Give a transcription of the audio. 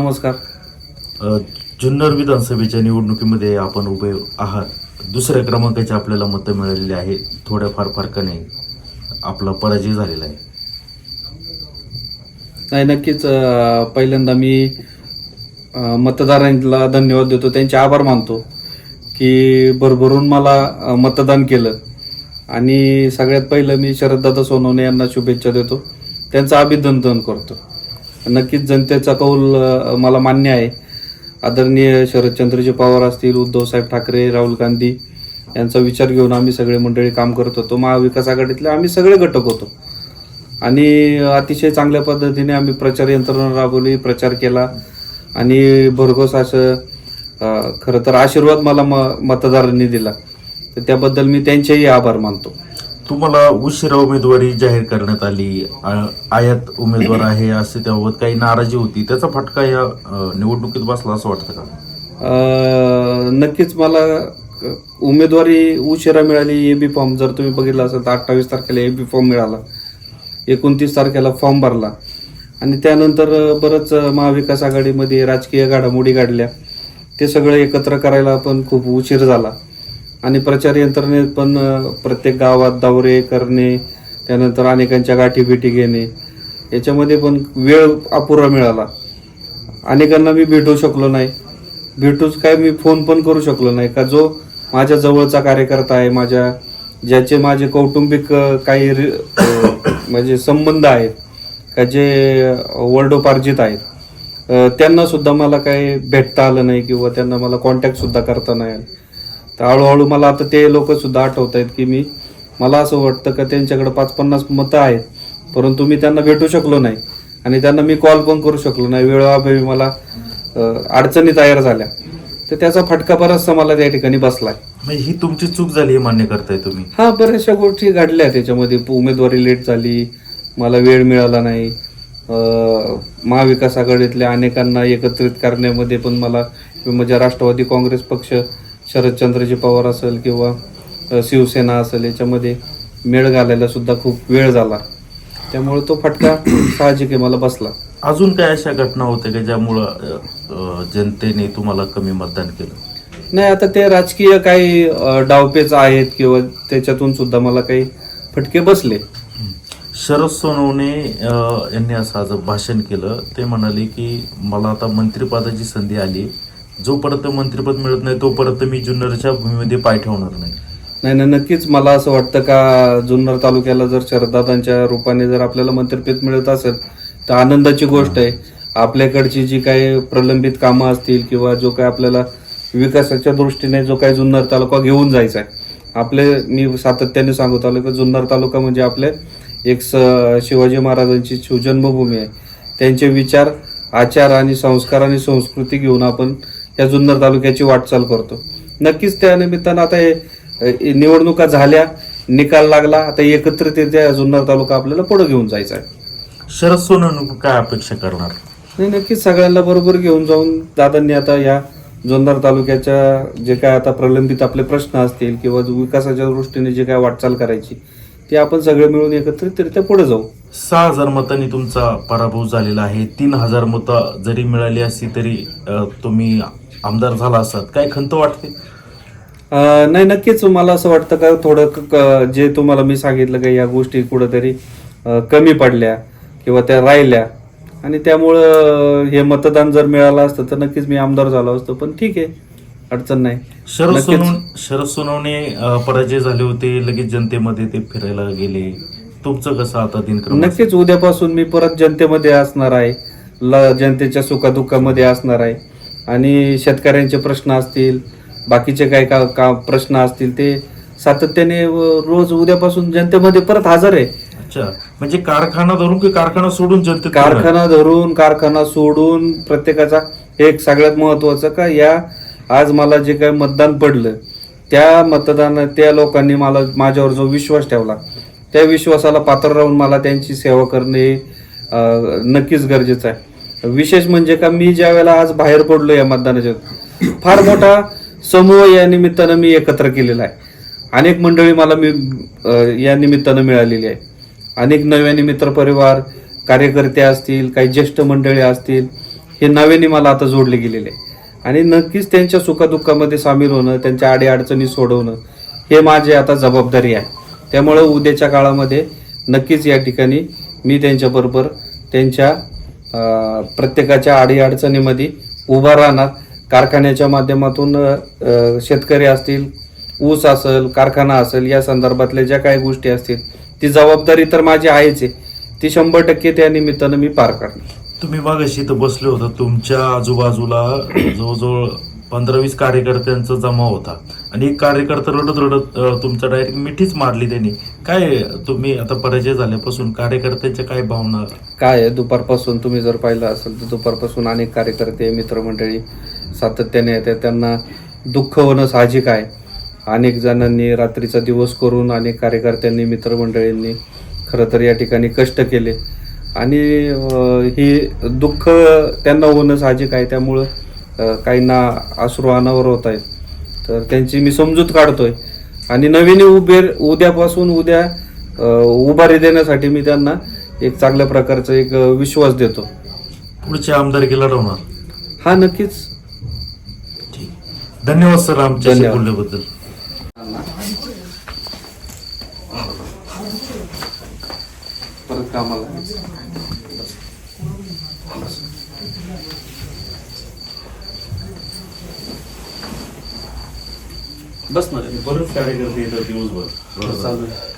नमस्कार. अ, जुन्नर विधानसभेच्या निवडणुकीमध्ये आपण उभे आहात. दुसऱ्या क्रमांकाची आपल्याला मतं मिळालेली आहे. थोड्याफार फरकाने आपला पराजय झालेला आहे. नाही नक्कीच अं, पहिल्यांदा मी अं, मतदारांना धन्यवाद देतो. त्यांचे आभार मानतो की भरभरून मला अं, मतदान केलं. आणि सगळ्यात पहिलं मी शरददादा सोनवणे यांना शुभेच्छा देतो. त्यांचं अभिनंदन करतो. नक्कीच जनतेचा कौल मला मान्य आहे. आदरणीय शरदचंद्रजी पवार असतील उद्धवसाहेब ठाकरे राहुल गांधी यांचा विचार घेऊन आम्ही सगळे मंडळी काम करत होतो. महाविकास आघाडीतले आम्ही सगळे घटक होतो. आणि अतिशय चांगल्या पद्धतीने आम्ही प्रचार यंत्रणा राबवली प्रचार केला. आणि भरघोस असं खरं तर आशीर्वाद मला म मतदारांनी दिला. तर त्याबद्दल मी त्यांचेही आभार मानतो. तुम्हाला उशिरा उमेदवारी जाहीर करण्यात आली आ- आयात उमेदवार आहे असे त्याबाबत काही नाराजी होती त्याचा फटका या निवडणुकीत बसला असं वाटतं का? नक्कीच मला उमेदवारी उशिरा मिळाली ए बी फॉर्म जर तुम्ही बघितला असेल तर अठ्ठावीस तारखेला ए बी फॉर्म मिळाला एकोणतीस तारखेला फॉर्म भरला. आणि त्यानंतर बरंच महाविकास आघाडीमध्ये राजकीय घडामोडी काढल्या ते सगळं एकत्र करायला पण खूप उशीर झाला. आणि प्रचार यंत्रणेत पण प्रत्येक गावात दौरे करणे त्यानंतर अनेकांच्या गाठी भेटी घेणे याच्यामध्ये पण वेळ अपुरा मिळाला. अनेकांना मी भेटू शकलो नाही. भेटूच काय मी फोन पण करू शकलो नाही. का जो माझ्या जवळचा कार्यकर्ता आहे माझ्या ज्याचे माझे कौटुंबिक काही म्हणजे संबंध आहेत का जे वर्डोपार्जित आहेत त्यांनासुद्धा त्यांना सुद्धा मला काही भेटता आलं नाही किंवा त्यांना मला कॉन्टॅक्ट सुद्धा करता नाही आला. तर हळूहळू मला आता ते लोक सुद्धा आठवत आहेत की मी मला असं वाटतं का त्यांच्याकडे पाच पन्नास मतं आहेत परंतु मी त्यांना भेटू शकलो नाही. आणि त्यांना मी कॉल पण करू शकलो नाही. वेळोअभावी मला अडचणी तयार झाल्या. तर त्याचा फटका बराचसा मला त्या ठिकाणी बसलाय. म्हणजे ही तुमची चूक झाली हे मान्य करताय तुम्ही? हा बऱ्याचशा गोष्टी घडल्या त्याच्यामध्ये. उमेदवारी लेट झाली मला वेळ मिळाला नाही. अं, महाविकास आघाडीतल्या अनेकांना एकत्रित करण्यामध्ये पण मला म्हणजे राष्ट्रवादी काँग्रेस पक्ष शरदचंद्रजी पवार असेल किंवा शिवसेना असेल याच्यामध्ये मेळ घालायला सुद्धा खूप वेळ झाला. त्यामुळे तो फटका साहजिक आहे मला बसला. अजून काय अशा घटना होत्या की ज्यामुळं जनतेने तुम्हाला कमी मतदान केलं? नाही आता ते राजकीय काही डावपेच आहेत किंवा त्याच्यातून सुद्धा मला काही फटके बसले. शरद सोनवणे यांनी असं आज भाषण केलं. ते म्हणाले की मला आता मंत्रिपदाची संधी आली जोपर्यंत मंत्रिपद मिळत नाही तोपर्यंत मी जुन्नरच्या भूमीमध्ये पाय ठेवणार नाही. नाही नाही नक्कीच मला असं वाटतं का जुन्नर तालुक्याला जर शरदादांच्या रूपाने जर आपल्याला मंत्रिपद मिळत असेल तर आनंदाची गोष्ट आहे. आपल्याकडची जी काही प्रलंबित कामं असतील किंवा जो काही आपल्याला विकासाच्या दृष्टीने जो काही जुन्नर तालुका घेऊन जायचा आहे आपले मी सातत्याने सांगत आलो की जुन्नर तालुका म्हणजे आपले एक स शिवाजी महाराजांची शिवजन्मभूमी आहे. त्यांचे विचार आचार आणि संस्कार आणि संस्कृती घेऊन आपण या जुन्नर तालुक्याची वाटचाल करतो. नक्कीच त्या निमित्तानं आता हे निवडणुका झाल्या निकाल लागला आता एकत्रितरित्या जुन्नर तालुका आपल्याला पुढे घेऊन जायचा आहे. शरद सोनवणे काय अपेक्षा करणार? नाही नक्कीच सगळ्यांना बरोबर घेऊन जाऊन दादांनी आता या जुन्नर तालुक्याच्या जे काय आता प्रलंबित आपले प्रश्न असतील किंवा विकासाच्या दृष्टीने जे काय वाटचाल करायची ते आपण सगळे मिळून एकत्रितरित्या पुढे जाऊ. सहा हजार मतांनी तुमचा पराभव झालेला आहे. तीन हजार मतं जरी मिळाली असती तरी अ, तुम्ही आमदार झाला असतात. काय खंत वाटते? नाही नक्कीच मला असं वाटतं का थोडं जे तुम्हाला मी सांगितलं का या गोष्टी कुठंतरी कमी पडल्या किंवा त्या राहिल्या. आणि त्यामुळं हे मतदान जर मिळालं असतं तर नक्कीच मी आमदार झालो असतो. पण ठीक आहे अडचण नाही. शरद. सोनवणे शरद सोनवणे पराजय झाले होते लगेच जनतेमध्ये ते फिरायला गेले. तुमचं कसं आता दिनक्रम नक्कीच उद्यापासून मी परत जनतेमध्ये असणार आहे. ल जनतेच्या सुखादुःखामध्ये असणार आहे. आणि शेतकऱ्यांचे प्रश्न असतील बाकीचे काय का का प्रश्न असतील ते सातत्याने व- रोज उद्यापासून जनतेमध्ये परत हजर आहे. अच्छा. म्हणजे कारखाना धरून की कारखाना सोडून जनतेत कारखाना धरून कारखाना सोडून प्रत्येकाचा एक सगळ्यात महत्वाचं का या आज मला जे काही मतदान पडलं त्या मतदान त्या लोकांनी मला माझ्यावर जो विश्वास ठेवला त्या विश्वासाला पात्र राहून मला त्यांची सेवा करणे नक्कीच गरजेचं आहे. विशेष म्हणजे का मी ज्या वेळेला आज बाहेर पडलो या मतदानाच्या फार मोठा समूह या निमित्तानं मी एकत्र केलेला आहे. अनेक मंडळी मला मी या निमित्तानं मिळालेली आहे. अनेक नव्याने मित्रपरिवार कार्यकर्ते असतील काही ज्येष्ठ मंडळी असतील हे नव्याने मला आता जोडले गेलेले आहे. आणि नक्कीच त्यांच्या सुखदुःखामध्ये सामील होणं त्यांच्या अडीअडचणी सोडवणं हे माझे आता जबाबदारी आहे. त्यामुळं उद्याच्या काळामध्ये नक्कीच या ठिकाणी मी त्यांच्याबरोबर त्यांच्या प्रत्येकाच्या अडीअडचणीमध्ये उभा राहणार. कारखान्याच्या माध्यमातून शेतकरी असतील ऊस असेल कारखाना असेल या संदर्भातल्या ज्या काही गोष्टी असतील ती जबाबदारी तर माझी आहेच आहे. ती शंभर टक्के त्या निमित्तानं मी पार करणार. तुम्ही मागाशी इथं बसले होता. तुमच्या आजूबाजूला जवळजवळ पंधरा वीस कार्यकर्त्यांचा जमा होता. आणि एक कार्यकर्ता रडत रडत तुमचा डायरेक्ट मिठीच मारली त्यांनी. काय तुम्ही आता पराजय झाल्यापासून कार्यकर्त्यांच्या काय भावना? काय आहे? दुपारपासून तुम्ही जर पाहिलं असेल तर दुपारपासून अनेक कार्यकर्ते मित्रमंडळी सातत्याने येतात. त्यांना दुःख होणं साहजिक आहे. अनेक जणांनी रात्रीचा दिवस करून अनेक कार्यकर्त्यांनी मित्रमंडळींनी खरं तर या ठिकाणी कष्ट केले. आणि ही दुःख त्यांना होणं साहजिक आहे. त्यामुळं काहींना अश्रू अनावर होत आहेत. तर त्यांची मी समजूत काढतोय. आणि नवीन उभे उद्यापासून उद्या उभारी देण्यासाठी मी त्यांना एक चांगल्या प्रकारचा एक विश्वास देतो. पुढच्या आमदारकीला लढवणार? हा नक्कीच. धन्यवाद सर आमच्याशी धन्यवाद. बोलल्याबद्दल. परत कामाला. बस ना बरेच कार्यकर्ते येतात दिवसभर चालू आहे.